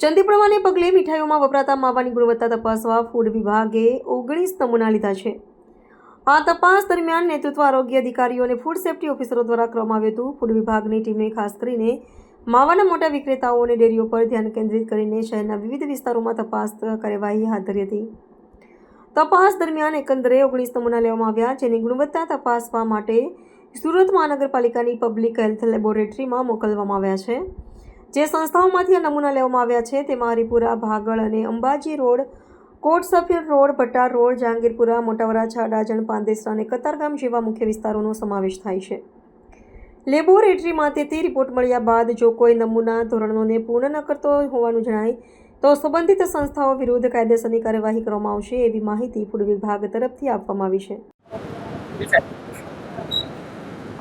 ચંદીપડવાને પગલે મીઠાઈઓમાં વપરાતા માવાની ગુણવત્તા તપાસવા ફૂડ વિભાગે ઓગણીસ નમૂના લીધા છે. આ તપાસ દરમિયાન નેતૃત્વ આરોગ્ય અધિકારીઓ અને ફૂડ સેફ્ટી ઓફિસરો દ્વારા કરવામાં આવ્યું હતું. ફૂડ વિભાગની ટીમે ખાસ કરીને માવાના મોટા વિક્રેતાઓ અને ડેરીઓ પર ધ્યાન કેન્દ્રિત કરીને શહેરના વિવિધ વિસ્તારોમાં તપાસ કાર્યવાહી હાથ ધરી હતી. તપાસ દરમિયાન એકંદરે ઓગણીસ નમૂના લેવામાં આવ્યા, જેની ગુણવત્તા તપાસવા માટે સુરત મહાનગરપાલિકાની પબ્લિક હેલ્થ લેબોરેટરીમાં મોકલવામાં આવ્યા છે. જે સંસ્થાઓમાંથી આ નમૂના લેવામાં આવ્યા છે તેમાં હરિપુરા ભાગળ અને Ambaji road Kot Safir road Bhatar road, Jahangirpura Motavarachha Dajan Pandesara અને કતારગામ જેવા મુખ્ય વિસ્તારોનો સમાવેશ થાય છે. લેબોરેટરીમાંથી તે રિપોર્ટ મળ્યા બાદ જો કોઈ નમૂના ધોરણોને પૂર્ણ ન કરતો હોવાનું જણાય, તો સંબંધિત સંસ્થાઓ વિરુદ્ધ કાયદેસરની કાર્યવાહી કરવામાં આવશે એવી માહિતી ફૂડ વિભાગ તરફથી આપવામાં આવી છે.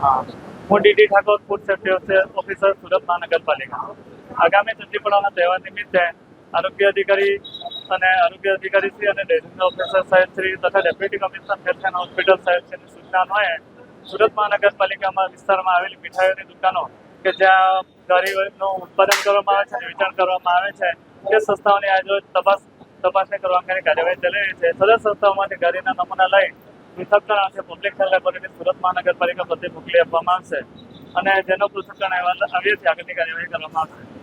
હું. DD Thakor food safety officer Surat મહાનગરપાલિકા. આગામી ચંદીપડાના તહેવાર નિમિત્તે આરોગ્ય અધિકારી અને આરોગ્ય અધિકારી શ્રી અને ડેઝિગ્નેટ ઓફિસર સાહેબ શ્રી તથા ડેપ્યુટી કમિશનર હેલ્થ હોસ્પિટલ સાહેબ શ્રીની સૂચના અન્વયે સુરત મહાનગરપાલિકામાં વિસ્તારમાં આવેલી મીઠાઈઓની દુકાનો કે જ્યાં ગરીબનું ઉત્પાદન કરવામાં આવે છે અને વેચાણ કરવામાં આવે છે તે સંસ્થાઓની આજે તપાસ તપાસણી અંગેની કાર્યવાહી ચાલી રહી છે. સદર સંસ્થાઓમાંથી ગાડીના નમૂના લઈ પૃથ્થકરણ અર્થે પબ્લિક હેલ્થ લેબોરેટરી સુરત મહાનગરપાલિકા પ્રત્યે મોકલી આપવામાં આવશે. અને જેનો પૃથ્થકરણ અહેવાલ આવ્યો છે, આગળની કાર્યવાહી કરવામાં આવશે.